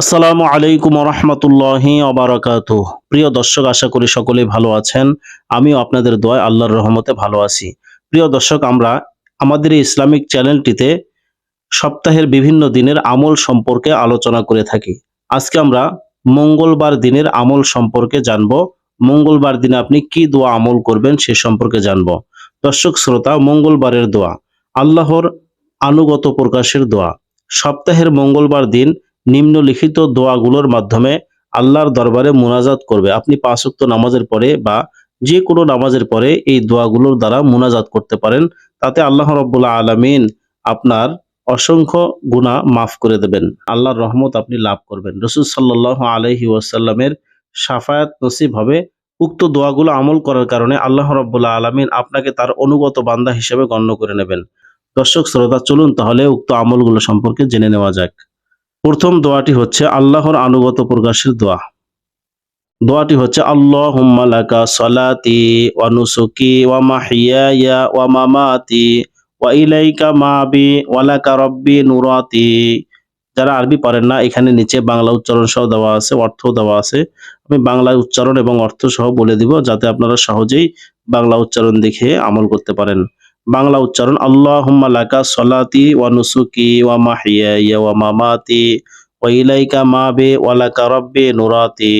আসসালামু আলাইকুম রহমতুল্লাহি অবরাকাত প্রিয় দর্শক, আশা করি সকলেই ভালো আছেন। আমিও আপনাদের দোয়ায় আল্লাহর রহমতে ভালো আছি। প্রিয় দর্শক, আমরা আমাদের এই ইসলামিক চ্যানেলটিতে সপ্তাহের বিভিন্ন দিনের আমল সম্পর্কে আলোচনা করে থাকি। আজকে আমরা মঙ্গলবার দিনের আমল সম্পর্কে জানব। মঙ্গলবার দিনে আপনি কি দোয়া আমল করবেন সে সম্পর্কে জানব। দর্শক, শ্রোতা, মঙ্গলবারের দোয়া, আল্লাহর আনুগত প্রকাশের দোয়া, সপ্তাহের মঙ্গলবার দিন নিম্নলিখিত দোয়াগুলোর মাধ্যমে আল্লাহর দরবারে মোনাজাত করবে। আপনি পাঁচ ওয়াক্ত নামাজের পরে বা যে কোনো নামাজের পরে এই দোয়াগুলোর দ্বারা মোনাজাত করতে পারেন। তাতে আল্লাহ রব্বুল্লাহ আলামিন আপনার অসংখ্য গুণা মাফ করে দেবেন। আল্লাহর রহমত আপনি লাভ করবেন। রসুল সাল্লাহ আলহি ওয়াসাল্লামের সাফায়াত নসিব হবে। উক্ত দোয়াগুলো আমল করার কারণে আল্লাহ রব্বুল্লাহ আলামিন আপনাকে তার অনুগত বান্দা হিসেবে গণ্য করে নেবেন। দর্শক, শ্রোতা, চলুন তাহলে উক্ত আমলগুলো সম্পর্কে জেনে নেওয়া যাক। প্রথম দোয়াটি হচ্ছে আল্লাহর আনুগত প্রকাশের দোয়া। দোয়াটি হচ্ছে আল্লাহ হুম্মালাকা সলাতি ওয়া নুসুকি ওয়া মাহিয়ায়া ওয়া মামাতি ওয়া ইলাইকা মাবি ওয়ালাকা রব্বি নুরাতি। যারা আরবি পারেন না, এখানে নিচে বাংলা উচ্চারণ সহ দেওয়া আছে অর্থ দেওয়া আছে। আমি বাংলা উচ্চারণ এবং অর্থ সহ বলে দিব, যাতে আপনারা সহজেই বাংলা উচ্চারণ দেখে আমল করতে পারেন। বাংলা উচ্চারণ, আল্লাহুম্মা লাকা সলাতি ওয়া নুসুকি ওয়া মাহিয়ায়া ওয়া মামাতি ওয়া ইলাইকা মাবি ওয়ালাকা রব্বি নুরাতি।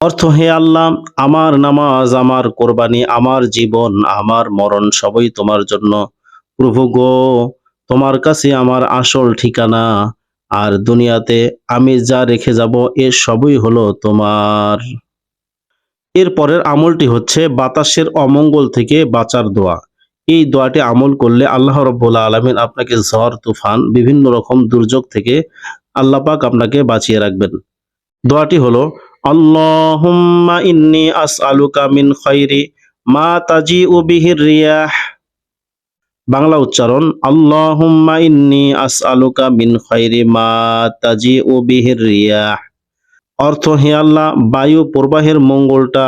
অর্থ, হে আল্লাহ, আমার নামাজ, আমার কোরবানি, আমার জীবন, আমার মরণ সবই তোমার জন্য। প্রভু গো, তোমার কাছে আমার আসল ঠিকানা। আর দুনিয়াতে আমি যা রেখে যাব, এ সবই হলো তোমার। এর পরের আমলটি হচ্ছে বাতাসের অমঙ্গল থেকে বাঁচার দোয়া। এই দোয়াটি আমল করলে আল্লাহ রব্বুল্লা আলমিন আপনাকে ঝড়, তুফান, বিভিন্ন রকম দুর্যোগ থেকে আল্লাপাক আপনাকে বাঁচিয়ে রাখবেন। দোয়াটি হলো, আল্লাহুম্মা ইন্নি আসআলুকা মিন খাইরি মা তাজিউ বিহির রিয়াহ। বাংলা উচ্চারণ, আল্লাহুম্মা ইন্নি আসআলুকা মিন খাইরি মা তাজিউ বিহির রিয়াহ। অর্থ, হে আল্লাহ, বায়ু প্রবাহের মঙ্গলটা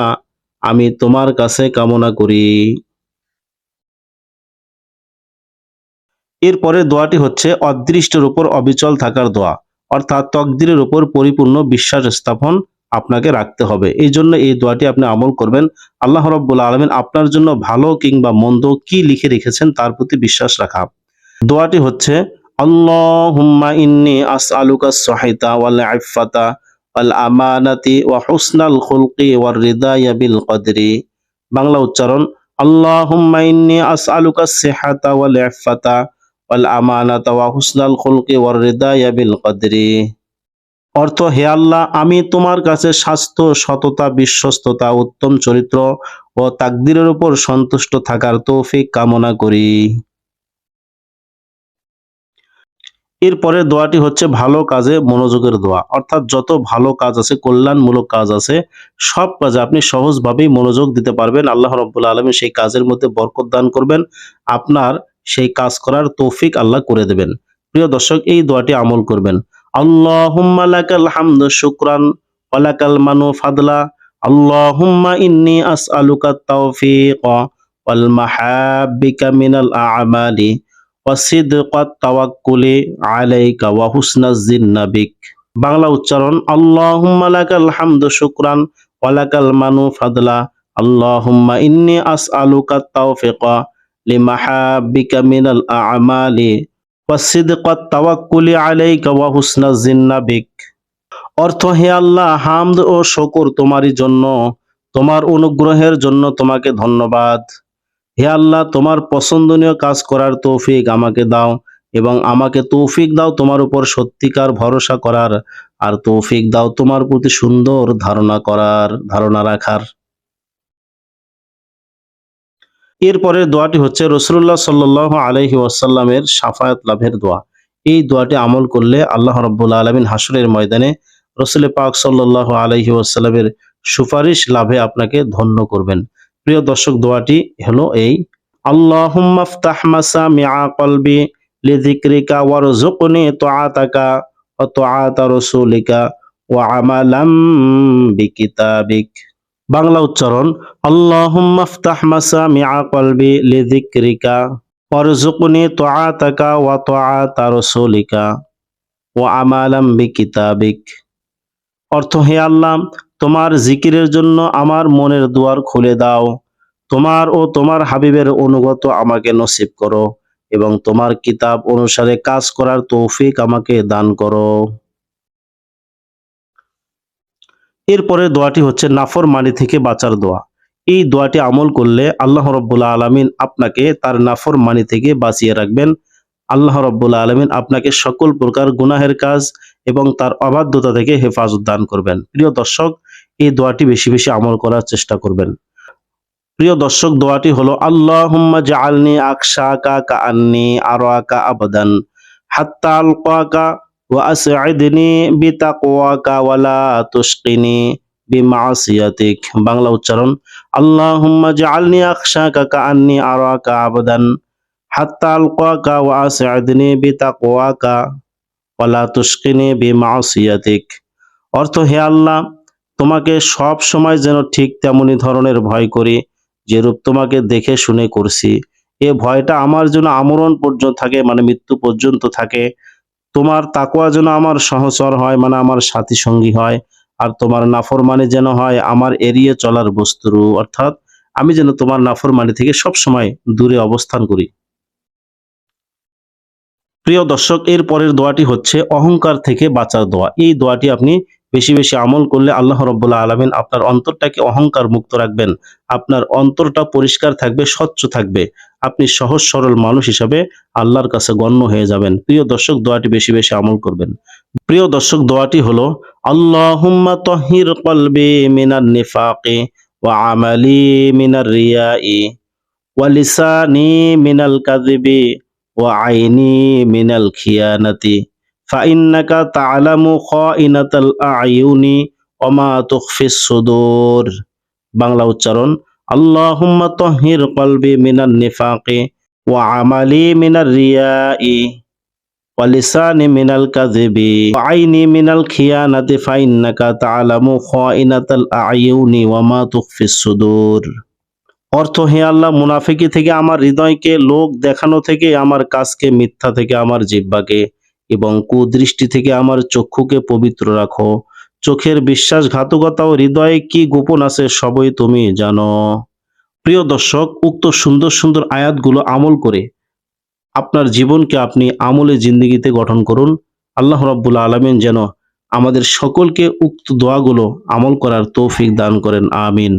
আমি তোমার কাছে কামনা করি। এরপরে দোয়াটি হচ্ছে, অদৃষ্টের উপর অবিচল থাকার দোয়া। অর্থাৎ তকদিরের উপর পরিপূর্ণ বিশ্বাস স্থাপন আপনাকে রাখতে হবে। এই জন্য এই দোয়াটি আপনি আমল করবেন। আল্লাহ রব্বুল আলমিন আপনার জন্য ভালো কিংবা মন্দ কি লিখে রেখেছেন তার প্রতি বিশ্বাস রাখা। দোয়াটি হচ্ছে ওয়া বিল উচ্চারণ, আল্লাহুম্মা ইন্নি আসআলুকা সিহাতা ওয়াল আফাতা খুলকি ওয়ার রিদায়া বিল কদরি। অর্থ, হে আল্লাহ, আমি তোমার কাছে স্বাস্থ্য, সততা, বিশ্বস্ততা, উত্তম চরিত্র ও তাকদিরের উপর সন্তুষ্ট থাকার তৌফিক কামনা করি। এরপরে দোয়াটি হচ্ছে ভালো কাজে মনোযোগের দোয়া। অর্থাৎ, যত ভালো কাজ আছে, কল্যাণমূলক কাজ আছে, সব কাজে আপনি সহজভাবেই মনোযোগ দিতে পারবেন। আল্লাহ রব্বুল্লা আলমী সেই কাজের মধ্যে বরকত দান করবেন। আপনার সেই কাজ করার তৌফিক আল্লাহ করে দেবেন। প্রিয় দর্শক, এই দোয়াটি আমল করবেন। শুকরান ফাদলা। বাংলা উচ্চারণ, আল্লাহুম্মা শুকরান ওয়া লাকাল মানু ফাদলা। আল্লাহুম্মা ইন্নী আসআলুকা তাওফিক লিমাহাব্বিকা মিনাল আ'মালি ওয়াসিদকাত তাওয়াক্কুলি আলাইকা ওয়া হুসনাজ জিন্নাবিক অর্থ, হে আল্লাহ, হামদ ও শকর তোমারই জন্য, তোমার অনুগ্রহের জন্য তোমাকে ধন্যবাদ। হে আল্লাহ, তোমার পছন্দনীয় কাজ করার তৌফিক আমাকে দাও এবং আমাকে তৌফিক দাও তোমার উপর সত্যিকার ভরসা করার, আর তৌফিক দাও তোমার প্রতি সুন্দর ধারণা করার, ধারণা রাখার। এরপরে দোয়াটি হচ্ছে রসুল্লাহ সাল্লাহ আলহি ওয়াসাল্লামের সাফায়াত লাভের দোয়া। এই দোয়াটি আমল করলে আল্লাহ রব্বুল আলমিন হাসরের ময়দানে রসুল পাক সাল্লাহ আলহি ওয়াসাল্লামের সুপারিশ লাভে আপনাকে ধন্য করবেন। প্রিয় দর্শক, দোয়াটি হলো এই বিকিতাবিক। বাংলা উচ্চারণ আল্লাহমাফতাহ মাসা মিয়া কলবি লিদিক্রিকা ও আমালাম বি কিতাবিক অর্থ, হে আল্লাহ, তোমার জিকিরের জন্য আমার মনের দুয়ার খুলে দাও। তোমার ও তোমার হাবিবের অনুগত আমাকে নসিব করো এবং তোমার কিতাব অনুসারে কাজ করার তৌফিক আমাকে দান করো। এরপরে দোয়াটি হচ্ছে নাফর মানি থেকে বাঁচার দোয়া। এই দোয়াটি আমল করলে আল্লাহ রব্বুল্লাহ আলমিন আপনাকে তার নাফর মানি থেকে বাঁচিয়ে রাখবেন। আল্লাহ রব্বুল্লাহ আলমিন আপনাকে সকল প্রকার গুনাহের কাজ এবং তার অবাধ্যতা থেকে হেফাজত দান করবেন। প্রিয় দর্শক, এই দোয়াটি বেশি বেশি আমল করার চেষ্টা করবেন। প্রিয় দর্শক, দোয়াটি হলো, আল্লাহুম্মা জাআলনি আকশাকা কাআন্নি আরাকা আবাদান হাত্তা আলকাকা বাংলা উচ্চারণ, আল্লাহুম্মা অর্থ, হে আল্লাহ, তোমাকে সব সময় যেন ঠিক তেমনি ধরনের ভয় করি, যেরূপ তোমাকে দেখে শুনে করছি। এ ভয়টা আমার জন্য আমরণ পর্যন্ত থাকে মানে মৃত্যু পর্যন্ত থাকে। তোমার তাকোয়া যেন আমার সহচর হয় মানে আমার সাথী সঙ্গী হয়, আর তোমার নাফরমানি যেন হয় আমার এড়িয়ে চলার বস্তুরু অর্থাৎ আমি যেন তোমার নাফরমানি থেকে সব সময় দূরে অবস্থান করি। প্রিয় দর্শক, এর পরের দোয়াটি হচ্ছে অহংকার থেকে বাঁচার দোয়া। এই দোয়াটি আপনি বেশি বেশি আমল করলে আল্লাহ রব্বুল্লাহ আলমিন আপনার অন্তরটাকে অহংকার মুক্ত রাখবেন। আপনার অন্তরটা পরিষ্কার থাকবে, স্বচ্ছ থাকবে। আপনি সহজ সরল মানুষ হিসাবে আল্লাহর কাছে গণ্য হয়ে যাবেন। প্রিয় দর্শক, দোয়াটি বেশি বেশি আমল করবেন। প্রিয় দর্শক, দোয়াটি হলো, আল্লাহুম্মা তহির কলবি মিনার ওয়া আমালি মিনার রিয়াই ওয়া লিসানি মিনাল কাযিবি ওয়া আইনি মিনাল খিয়ানাতি। ফাইন্নাকা তালামু খ ইনাতাল আয়ুনি অমা তুকফিস সুদূর। বাংলা উচ্চারণ, আল্লাহুম্মা তহির কলবি মিনান নিফাকে ওয়া আমালি মিনার রিয়াই ওয়া লিসানি মিনাল কাযিবি ওয়া আইনি মিনাল খিয়ানাতি ফাইন্নাকা তালামু খাইনাতাল আয়ুনি ওয়া মা তুখফিস সুদূর। অর্থ, হে আল্লাহ, মুনাফিকি থেকে আমার হৃদয়কে, লোক দেখানো থেকে, আমার কাজকে, মিথ্যা থেকে, আমার জিহ্বাকে এবং কুদৃষ্টি থেকে আমার চক্ষুকে পবিত্র রাখো। চোখের বিশ্বাসঘাতকতা ও হৃদয়ে কি গোপন আছে সবই তুমি জানো। প্রিয় দর্শক, উক্ত সুন্দর সুন্দর আয়াতগুলো আমল করে আপনার জীবনকে আপনি আমলে জিন্দিগিতে গঠন করুন। আল্লাহ রাব্বুল আলামিন যেন আমাদের সকলকে উক্ত দোয়াগুলো আমল করার তৌফিক দান করেন। আমিন।